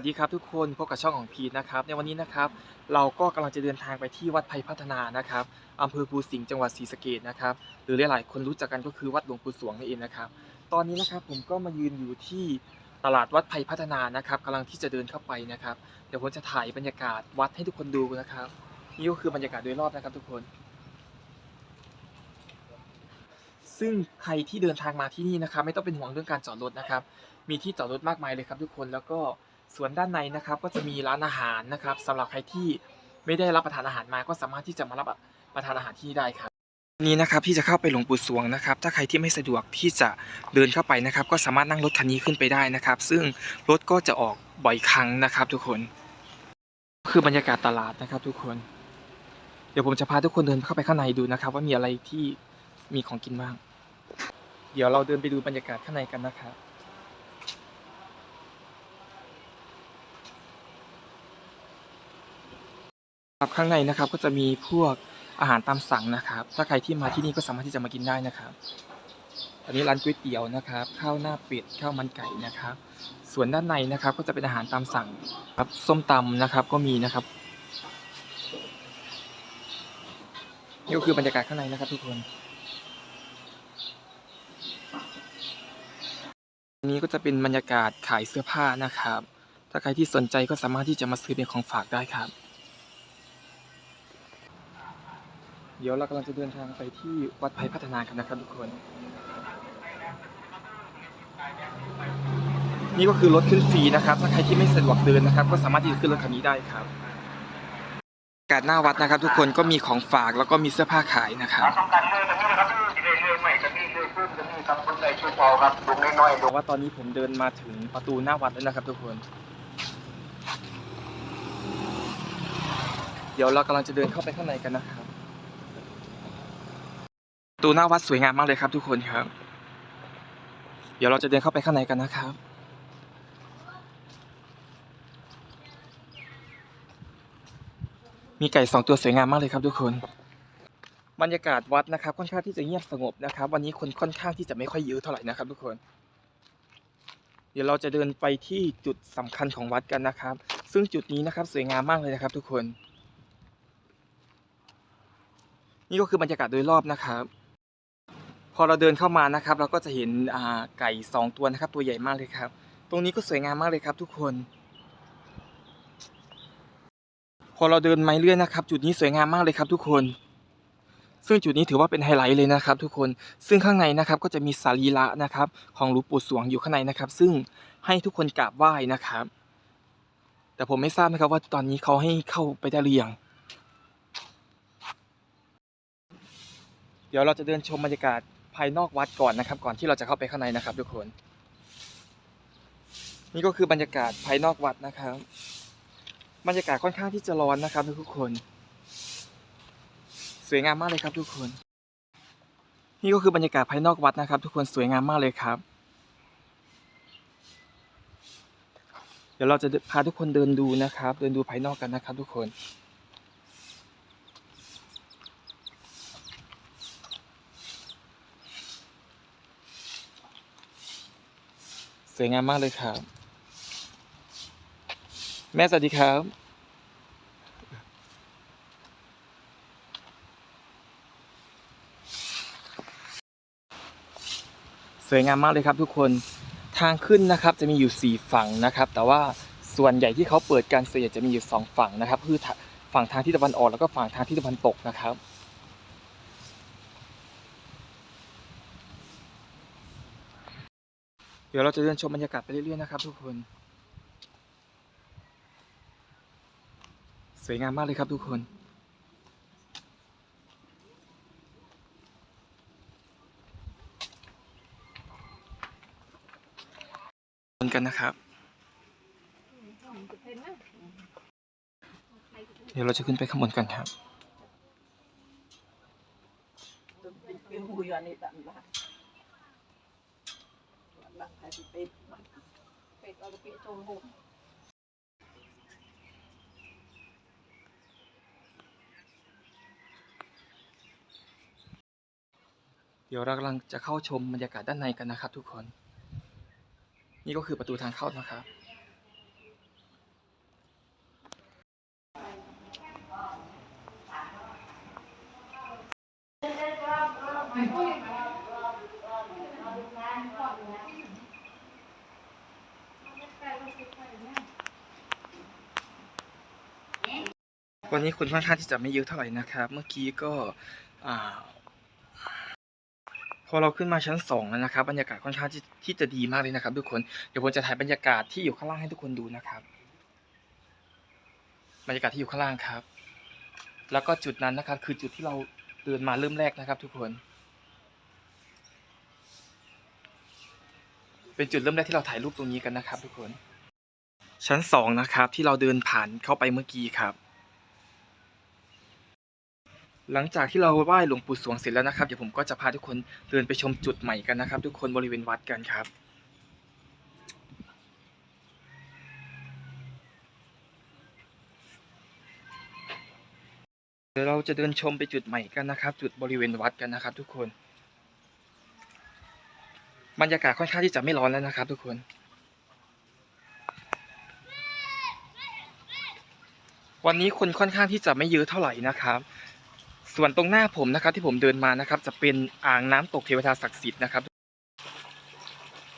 วัสดีครับทุกคนพบกับช่องของพีทนะครับในวันนี้นะครับเราก็กำลังจะเดินทางไปที่วัดไผ่พัฒนานะครับอำเภอภูสิงห์จังหวัดศรีสะเกษนะครับหรือหลายๆคนรู้จักกันก็คือวัดหลวงปู่สวงนั่นเองนะครับตอนนี้นะครับผมก็มายืนอยู่ที่ตลาดวัดไผ่พัฒนานะครับกำลังที่จะเดินเข้าไปนะครับเดี๋ยวผมจะถ่ายบรรยากาศวัดให้ทุกคนดูนะครับนี่ก็คือบรรยากาศโดยรอบนะครับทุกคน ซึ่งใครที่เดินทางมาที่นี่นะครับ ไม่ต้องเป็นห่วงเรื่องการจอดรถนะครับมีที่จอดรถมากมายเลยครับทุกคนแล้วก็ ส่วนด้านในนะครับก็จะมีร้านอาหารนะครับสำหรับใครที่ไม่ได้รับประทานอาหารมาก็สามารถที่จะมารับประทานอาหารที่นี่ได้ครับนี้นะครับที่จะเข้าไปหลวงปู่สวงนะครับ ถ้าใครที่ไม่สะดวกที่จะเดินเข้าไปนะครับ ก็สามารถนั่งรถคันนี้ขึ้นไปได้นะครับ ซึ่งรถก็จะออกบ่อยครั้งนะครับ ทุกคน คือบรรยากาศตลาดนะครับ ทุกคน เดี๋ยวผมจะพาทุกคนเดินเข้าไปข้างในดูนะครับ ว่ามีอะไรที่มีของกินบ้าง เดี๋ยวเราเดินไปดูบรรยากาศข้างในกันนะครับ ครับข้างในนะครับก็จะมีพวกอาหารตามสั่งนะครับ ถ้าใครที่มาที่นี่ก็สามารถที่จะมากินได้นะครับ อันนี้ร้านก๋วยเตี๋ยวนะครับ ข้าวหน้าเป็ดข้าวมันไก่นะครับ ส่วนด้านในนะครับก็จะเป็นอาหารตามสั่งครับส้มตำนะครับก็มีนะครับนี่ก็คือบรรยากาศข้างในนะครับ ทุกคนอันนี้ก็จะเป็นบรรยากาศขายเสื้อผ้านะครับ ถ้าใครที่สนใจก็สามารถที่จะมาซื้อเป็นของฝากได้ครับ เดี๋ยวเรากำลังจะเดินทางไปที่วัดไผ่พัฒนากันนะครับทุกคน นี่ก็คือรถขึ้นฟรีนะครับ ถ้าใครที่ไม่สะดวกเดินนะครับ ก็สามารถที่จะขึ้นรถคันนี้ได้ครับบรรยากาศหน้าวัดนะครับ ทุกคนก็มีของฝากแล้วก็มีเสื้อผ้าขายนะครับสำคัญเลยตรงนี้นะครับที่เรื่อยๆใหม่จะมีเรื่อยขึ้นจะมีครับคนใดช่วยเบาครับลุงน้อยๆบอกว่าตอนนี้ผมเดินมาถึงประตูหน้าวัดแล้วนะครับ ทุกคน เดี๋ยวเรากำลังจะเดินเข้าไปข้างในกันนะครับประ ตูหน้าวัดสวยงามมากเลยครับทุกคนครับ เดี๋ยวเราจะเดินเข้าไปข้างในกันนะครับ มีไก่สองตัวสวยงามมากเลยครับทุกคน บรรยากาศวัดนะครับ ค่อนข้างที่จะเงียบสงบนะครับ วันนี้คนค่อนข้างที่จะไม่ค่อยเยอะเท่าไหร่นะครับ ทุกคน เดี๋ยวเราจะเดินไปที่จุดสำคัญของวัดกันนะครับ ซึ่งจุดนี้นะครับสวยงามมากเลยนะครับ ทุกคน นี่ก็คือบรรยากาศโดยรอบนะครับ พอเราเดินเข้ามานะครับ เราก็จะเห็นไก่สองตัวนะครับ ตัวใหญ่มากเลยครับ ตรงนี้ก็สวยงามมากเลยครับทุกคน พอเราเดินไมาเรื่อยนะครับ จุดนี้สวยงามมากเลยครับทุกคน ซึ่งจุดนี้ถือว่าเป็นไฮไลท์เลยนะครับ ทุกคนซึ่งข้างในนะครับก็จะมีสารีระนะครับ ของหลวงปู่สวงอยู่ข้างในนะครับ ซึ่งให้ทุกคนกราบไหว้นะครับ แต่ผมไม่ทราบนะครับว่าตอนนี้เขาให้เข้าไปได้หรือยังเดี๋ยวเราจะเดินชมบรรยากาศ ภายนอกวัดก่อนนะครับ ก่อนที่เราจะเข้าไปข้างในนะครับ ทุกคน นี่ก็คือบรรยากาศภายนอกวัดนะครับ บรรยากาศค่อนข้างที่จะร้อนนะครับ ทุกคน สวยงามมากเลยครับ ทุกคน นี่ก็คือบรรยากาศภายนอกวัดนะครับ ทุกคนสวยงามมากเลยครับ เดี๋ยวเราจะพาทุกคนเดินดูนะครับ เดินดูภายนอกกันนะครับ ทุกคน สวยงามมากเลยครับ แม่สวัสดีครับ สวยงามมากเลยครับทุกคนทางขึ้นนะครับจะมีอยู่ 4 ฝั่งนะครับ แต่ว่าส่วนใหญ่ที่เขาเปิดการเสียจะมีอยู่ 2 ฝั่งนะครับ คือฝั่งทางทิศตะวันออกแล้วก็ฝั่งทางทิศตะวันตกนะครับ ดี๋ยวเราจะเดินชมบรรยากาศไปเรื่อยๆนะครับทุกคน สวยงามมากเลยครับทุกคนบนกันนะครับ เดี๋ยวเราจะขึ้นไปข้างบนกันครับ เดี๋ยวเรากำลังจะเข้าชมบรรยากาศด้านในกันนะครับทุกคน นี่ก็คือประตูทางเข้านะครับ วันนี้คนค่อนข้างที่จะไม่เยอะเท่าไหร่นะครับ เมื่อกี้ก็พอเราขึ้นมาชั้นสองแล้วนะครับ บรรยากาศค่อนข้างที่จะดีมากเลยนะครับ ทุกคนเดี๋ยวผมจะถ่ายบรรยากาศที่อยู่ข้างล่างให้ทุกคนดูนะครับ บรรยากาศที่อยู่ข้างล่างครับ แล้วก็จุดนั้นนะครับ คือจุดที่เราเดินมาเริ่มแรกนะครับ ทุกคน เป็นจุดเริ่มแรกที่เราถ่ายรูปตรงนี้กันนะครับ ทุกคน ชั้นสองนะครับ ที่เราเดินผ่านเข้าไปเมื่อกี้ครับ หลังจากที่เราไหว้หลวงปู่สวงเสร็จแล้วนะครับ เดี๋ยวผมก็จะพาทุกคนเดินไปชมจุดใหม่กันนะครับ ทุกคนบริเวณวัดกันครับ เดี๋ยวเราจะเดินชมไปจุดใหม่กันนะครับ จุดบริเวณวัดกันนะครับ ทุกคนบรรยากาศค่อนข้างที่จะไม่ร้อนแล้วนะครับ ทุกคนวันนี้คนค่อนข้างที่จะไม่เยอะเท่าไหร่นะครับ ส่วนตรงหน้าผมนะครับที่ผมเดินมานะครับ จะเป็นอ่างน้ำตกเทวดาศักดิ์สิทธิ์นะครับ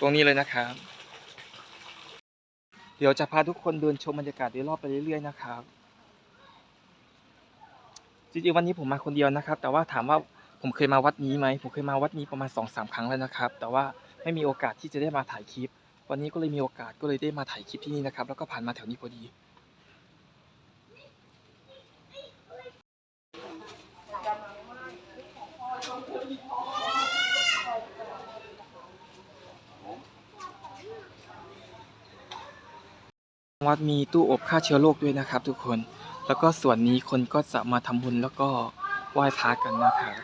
ตรงนี้เลยนะครับ เดี๋ยวจะพาทุกคนเดินชมบรรยากาศโดยรอบไปเรื่อยๆนะครับจริงๆวันนี้ผมมาคนเดียวนะครับ แต่ว่าถามว่าผมเคยมาวัดนี้ไหมผมเคยมาวัดนี้ประมาณสองสามครั้งแล้วนะครับ แต่ว่าไม่มีโอกาสที่จะได้มาถ่ายคลิป วันนี้ก็เลยมีโอกาสก็เลยได้มาถ่ายคลิปที่นี่นะครับ แล้วก็ผ่านมาแถวนี้พอดี วัดมีตู้อบฆ่าเชื้อโรคด้วยนะครับ ทุกคน แล้วก็ส่วนนี้คนก็จะมาทำบุญแล้วก็ไหว้พระกันนะครับ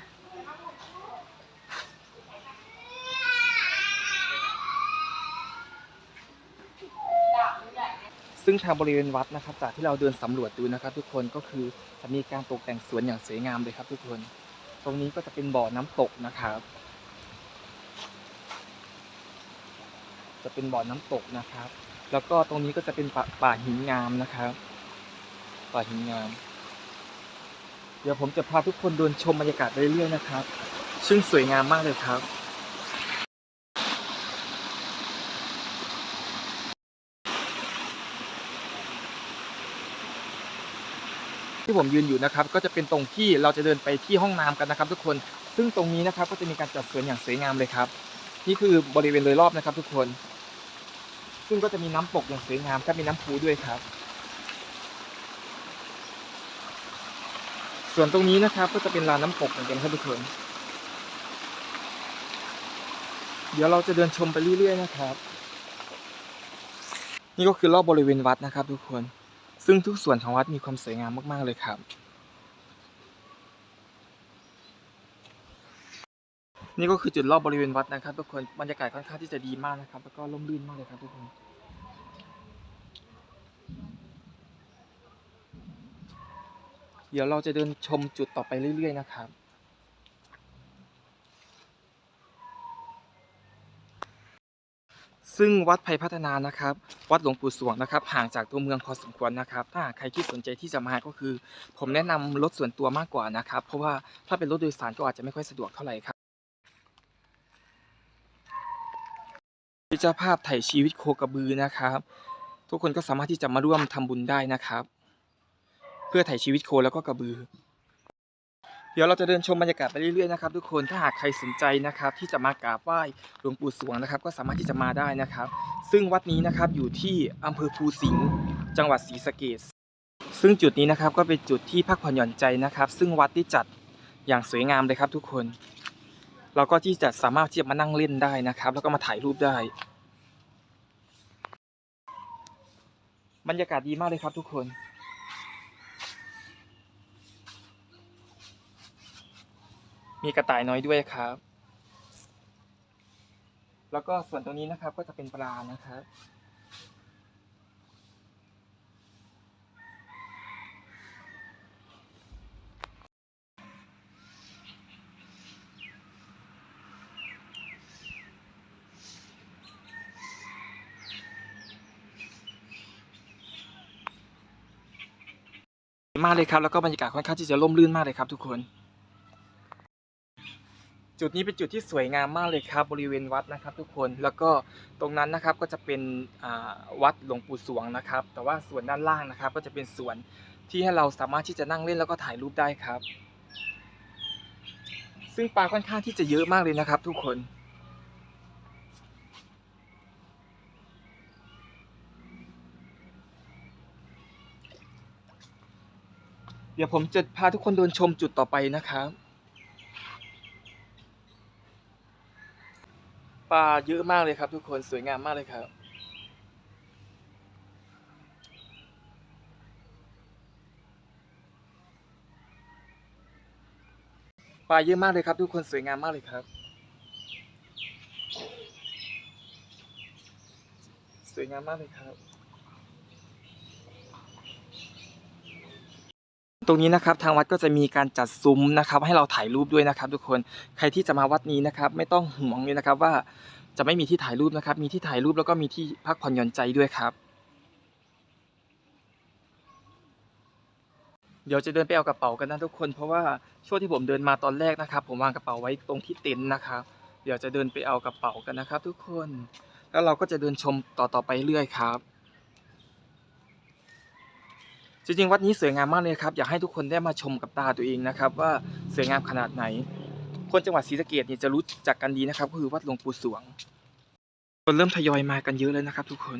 ซึ่งทางบริเวณวัดนะครับ จากที่เราเดินสำรวจดูนะครับ ทุกคนก็คือจะมีการตกแต่งสวนอย่างสวยงามเลยครับ ทุกคน ตรงนี้ก็จะเป็นบ่อน้ำตกนะครับ จะเป็นบ่อน้ำตกนะครับ แล้วก็ตรงนี้ก็จะเป็นป่าปาหินงามนะครับ ป่าหินงาม เดี๋ยวผมจะพาทุกคนเดินชมบรรยากาศไปเรื่อยๆนะครับ ซึ่งสวยงามมากเลยครับที่ผมยืนอยู่นะครับก็จะเป็นตรงที่เราจะเดินไปที่ห้องน้ำกันนะครับ ทุกคนซึ่งตรงนี้นะครับก็จะมีการจัดสวนอย่างสวยงามเลยครับ นี่คือบริเวณโดยรอบนะครับ ทุกคน ซึ่งก็จะมีน้ำตกอย่างสวยงามครับมีน้ำพุด้วยครับ ส่วนตรงนี้นะครับก็จะเป็นลานน้ำตกเหมือนกันครับทุกคนเดี๋ยวเราจะเดินชมไปเรื่อยๆนะครับ นี่ก็คือรอบบริเวณวัดนะครับ ทุกคน ซึ่งทุกส่วนของวัดมีความสวยงามมากๆเลยครับ นี่ก็คือจุดรอบบริเวณวัดนะครับทุกคนบรรยากาศค่อนข้างที่จะดีมากนะครับ แล้วก็ร่มรื่นมากเลยครับทุกคน เดี๋ยวเราจะเดินชมจุดต่อไปเรื่อย ๆ นะครับซึ่งวัดไผ่พัฒนานะครับ วัดหลวงปู่สวงนะครับ ห่างจากตัวเมืองพอสมควรนะครับ ถ้าใครที่สนใจที่จะมาก็คือ ผมแนะนำรถส่วนตัวมากกว่านะครับ เพราะว่าถ้าเป็นรถโดยสารก็อาจจะไม่ค่อยสะดวกเท่าไหร่ครับ เจ้าภาพไถ่ชีวิตโคกระบือนะครับ ทุกคนก็สามารถที่จะมาร่วมทำบุญได้นะครับ เพื่อไถ่ชีวิตโคแล้วก็กระบือ เดี๋ยวเราจะเดินชมบรรยากาศไปเรื่อยๆนะครับทุกคนถ้าหากใครสนใจนะครับ ที่จะมากราบไหว้หลวงปู่สวงนะครับ ก็สามารถที่จะมาได้นะครับ ซึ่งวัดนี้นะครับอยู่ที่อำเภอภูสิงห์จังหวัดศรีสะเกษซึ่งจุดนี้นะครับก็เป็นจุดที่พักผ่อนหย่อนใจนะครับ ซึ่งวัดได้จัดอย่างสวยงามเลยครับทุกคน เราก็ที่จะสามารถที่จะมานั่งเล่นได้นะครับ แล้วก็มาถ่ายรูปได้บรรยากาศดีมากเลยครับทุกคน มีกระต่ายน้อยด้วยครับ แล้วก็ส่วนตรงนี้นะครับก็จะเป็นปลานะครับ มากเลยครับแล้วก็บรรยากาศค่อนข้างที่จะร่มรื่นมากเลยครับ ทุกคน จุดนี้เป็นจุดที่สวยงามมากเลยครับ บริเวณวัดนะครับ ทุกคนแล้วก็ตรงนั้นนะครับก็จะเป็นวัดหลวงปู่สวงนะครับ แต่ว่าส่วนด้านล่างนะครับ ก็จะเป็นสวนที่ให้เราสามารถที่จะนั่งเล่นแล้วก็ถ่ายรูปได้ครับ ซึ่งปลาค่อนข้างที่จะเยอะมากเลยนะครับ ทุกคน เดี๋ยวผมจะพาทุกคนเดินชมจุดต่อไปนะครับ ปลาเยอะมากเลยครับ ทุกคนสวยงามมากเลยครับ ปลาเยอะมากเลยครับ ทุกคนสวยงามมากเลยครับ สวยงามมากเลยครับ ตรงนี้นะครับทางวัดก็จะมีการจัดซุ้มนะครับ ให้เราถ่ายรูปด้วยนะครับ ทุกคนใครที่จะมาวัดนี้นะครับ ไม่ต้องห่วงเลยนะครับว่าจะไม่มีที่ถ่ายรูปนะครับ มีที่ถ่ายรูปแล้วก็มีที่พักผ่อนหย่อนใจด้วยครับ เดี๋ยวจะเดินไปเอากระเป๋ากันนะทุกคน เพราะว่าช่วงที่ผมเดินมาตอนแรกนะครับ ผมวางกระเป๋าไว้ตรงที่เต็นท์นะครับ เดี๋ยวจะเดินไปเอากระเป๋ากันนะครับ ทุกคน แล้วเราก็จะเดินชมต่อๆไปเรื่อยครับ จริงๆ วัดนี้สวยงามมากเลยครับ อยากให้ทุกคนได้มาชมกับตาตัวเองนะครับ ว่าสวยงามขนาดไหน คนจังหวัดศรีสะเกดเนี่ยจะรู้จักกันดีนะครับ ก็คือวัดหลวงปู่สวง คนเริ่มทยอยมากันเยอะเลยนะครับ ทุกคน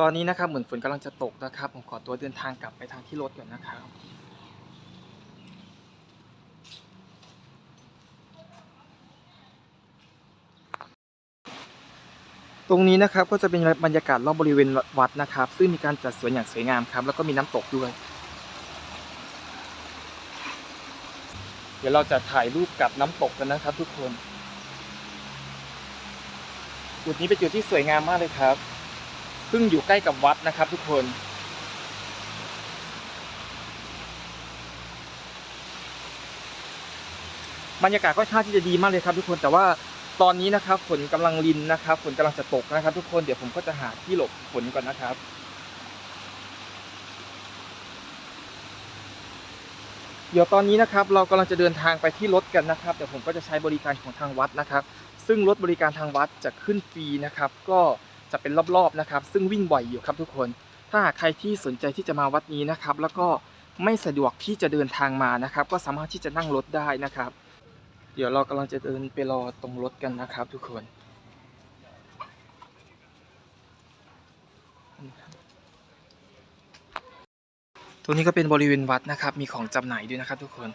ตอนนี้นะครับเหมือนฝนกำลังจะตกนะครับ ผมขอตัวเดินทางกลับไปทางที่รถก่อนนะครับ ตรงนี้นะครับก็จะเป็นบรรยากาศรอบบริเวณวัดนะครับ ซึ่งมีการจัดสวนอย่างสวยงามครับ แล้วก็มีน้ำตกด้วย เดี๋ยวเราจะถ่ายรูปกับน้ำตกกันนะครับ ทุกคนจุดนี้เป็นจุดที่สวยงามมากเลยครับ ซึ่งอยู่ใกล้กับวัดนะครับ ทุกคนบรรยากาศก็ค่อนข้างที่จะดีมากเลยครับ ทุกคนแต่ว่า ตอนนี้นะครับฝนกำลังรินนะครับฝนกำลังจะตกนะครับ ทุกคนเดี๋ยวผมก็จะหาที่หลบฝนก่อนนะครับ เดี๋ยวตอนนี้นะครับเรากำลังจะเดินทางไปที่รถกันนะครับเดี๋ยวผมก็จะใช้บริการของทางวัดนะครับ ซึ่งรถบริการทางวัดจะขึ้นฟรีนะครับ ก็จะเป็นรอบๆนะครับ ซึ่งวิ่งบ่อยอยู่ครับทุกคน ถ้าหากใครที่สนใจที่จะมาวัดนี้นะครับ แล้วก็ไม่สะดวกที่จะเดินทางมานะครับ ก็สามารถที่จะนั่งรถได้นะครับ เดี๋ยวเรากำลังจะเดินไปรอตรงรถกันนะครับทุกคนตรงนี้ก็เป็นบริเวณวัดนะครับ มีของจำหน่ายด้วยนะครับทุกคน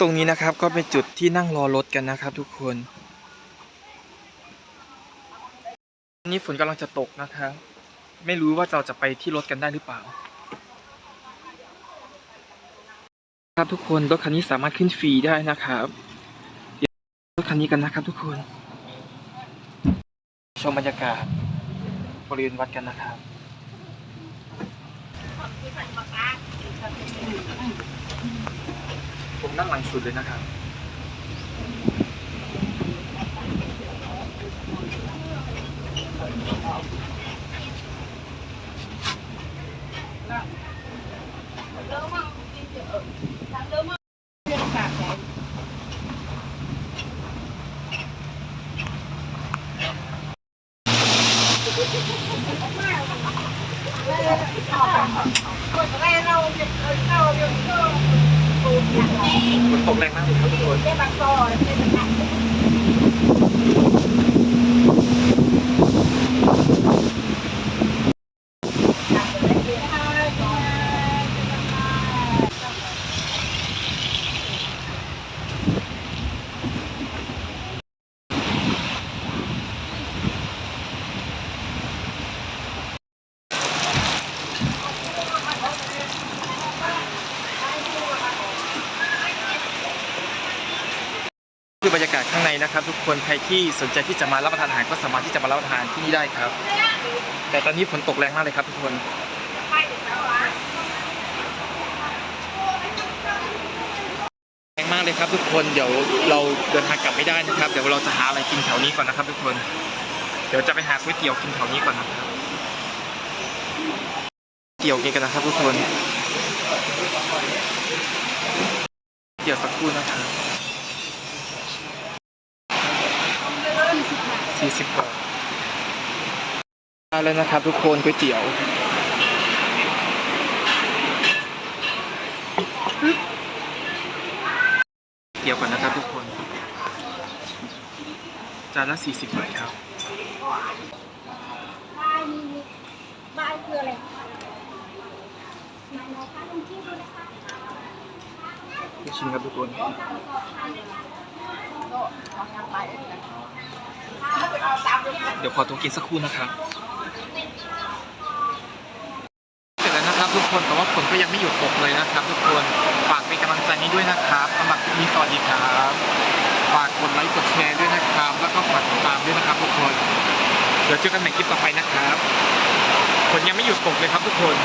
ตรงนี้นะครับก็เป็นจุดที่นั่งรอรถกันนะครับ ทุกคนนนี้ฝนกำลังจะตกนะครับ ไม่รู้ว่าเราจะไปที่รถกันได้หรือเปล่า ครับทุกคนรถคันนี้สามารถขึ้นฟรีได้นะครับเดี๋ยวรถคันนี้กันนะครับทุกคน ชมบรรยากาศบริเวณวัดกันนะครับผมนั่งหลังสุดเลยนะครับ ฝนตกแรงมากเลยครับทุกคน คือบรรยากาศ ข้างในนะครับ ทุกคนใครที่สนใจที่จะมารับประทานอาหารก็สามารถที่จะมารับประทานที่นี่ได้ครับ แต่ตอนนี้ฝนตกแรงมากเลยครับทุกคนแรงมากเลยครับ ทุกคนเดี๋ยวเราเดินทางกลับไม่ได้นะครับ เดี๋ยวเราจะหาอะไรกินแถวนี้ก่อนนะครับ ทุกคน เดี๋ยวจะไปหาก๋วยเตี๋ยวกินแถวนี้ก่อนนะครับเตี๋ยวกินกันนะครับทุกคนเดี๋ยวสักครู่นะครับ สี่สิบบาท 40บาทได้ แล้วนะครับ ทุกคนก๋วยเตี๋ยวเดี๋ยวก่อนนะครับทุกคน จานละ40บาทครับบ้านบ้านคืออะไรไหนๆคะลองคิดดูนะคะลูกชิ้นครับทุกคนเดี๋ยวขอตัวกินสักครู่นะครับ เสร็จแล้วนะ ครับทุกคนแต่ว่าฝนก็ยังไม่หยุดตกเลยนะครับทุกคนฝากเป็นกำลังใจนี้ด้วยนะครับสำหรับคลิปนี้สวัสดีครับฝากกดไลค์กดแชร์ด้วยนะครับ แล้วก็ฝากติดตามด้วยนะครับทุกคนเดี๋ยวเจอกันใหม่คลิปต่อไปนะครับฝนยังไม่หยุดตกเลยครับทุกคน